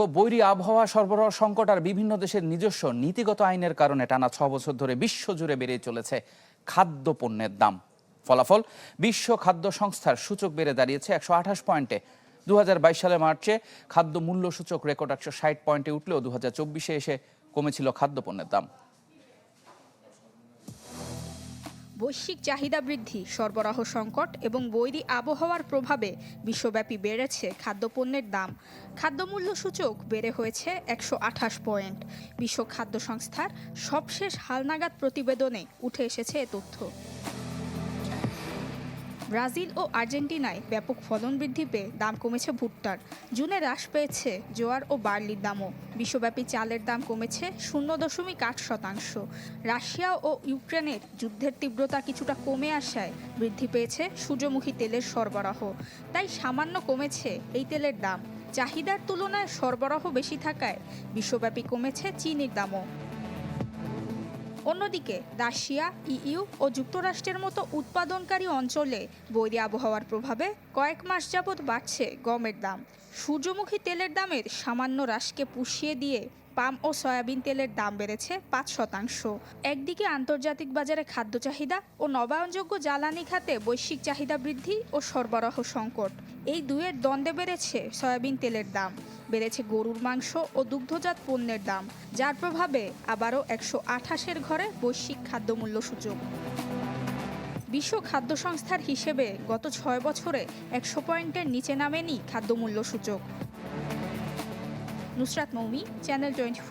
বৈরী আবহাওয়া সরবরাহ সংকট আর বিভিন্ন দেশের নিজস্ব নীতিগত আইনের কারণে টানা ছ বছর ধরে বিশ্বজুড়ে বেড়ে চলেছে খাদ্য পণ্যের দাম। ফলাফল, বিশ্ব খাদ্য সংস্থার সূচক বেড়ে দাঁড়িয়েছে একশো আঠাশ পয়েন্টে। দুহাজার বাইশ সালে মার্চে খাদ্য মূল্য সূচক রেকর্ড একশো ষাট পয়েন্টে উঠলেও দু হাজার চব্বিশে এসে কমেছিল খাদ্যপণ্যের দাম। বৈশ্বিক চাহিদা বৃদ্ধি, সরবরাহ সংকট এবং বৈরী আবহাওয়ার প্রভাবে বিশ্বব্যাপী বেড়েছে খাদ্যপণ্যের দাম। খাদ্যমূল্য সূচক বেড়ে হয়েছে একশো আঠাশ পয়েন্ট। বিশ্ব খাদ্য সংস্থার সবশেষ হালনাগাদ প্রতিবেদনে উঠে এসেছে এ তথ্য। ব্রাজিল ও আর্জেন্টিনায় ব্যাপক ফলন বৃদ্ধি পেয়ে দাম কমেছে ভুট্টার। জুনে হ্রাস পেয়েছে জোয়ার ও বার্লির দামও। বিশ্বব্যাপী চালের দাম কমেছে শূন্য দশমিক আট শতাংশ। রাশিয়া ও ইউক্রেনের যুদ্ধের তীব্রতা কিছুটা কমে আসায় বৃদ্ধি পেয়েছে সূর্যমুখী তেলের সরবরাহ। তাই সামান্য কমেছে এই তেলের দাম। চাহিদার তুলনায় সরবরাহ বেশি থাকায় বিশ্বব্যাপী কমেছে চিনির দামও। অন্যদিকে, রাশিয়া, ইইউ ও যুক্তরাষ্ট্রের মতো উৎপাদনকারী অঞ্চলে বৈরী আবহাওয়ার প্রভাবে কয়েক মাস যাবৎ বাড়ছে গমের দাম। সূর্যমুখী তেলের দামের সামান্য হ্রাসকে পুষিয়ে দিয়ে পাম ও সয়াবিন তেলের দাম বেড়েছে পাঁচ শতাংশ। একদিকে আন্তর্জাতিক বাজারে খাদ্য চাহিদা ও নবায়নযোগ্য জ্বালানি খাতে বৈশ্বিক চাহিদা বৃদ্ধি ও সরবরাহ সংকট। এই দুয়ের দ্বন্দ্বে বেড়েছে সয়াবিন তেলের দাম, বেড়েছে গরুর মাংস ও দুগ্ধজাত পণ্যের দাম, যার প্রভাবে আবারও একশো আঠাশের ঘরে বৈশ্বিক খাদ্যমূল্য সূচক। বিশ্ব খাদ্য সংস্থার হিসেবে গত ছয় বছরে একশো পয়েন্টের নিচে নামেনি খাদ্যমূল্য সূচক। Nusrat Moumi channel twenty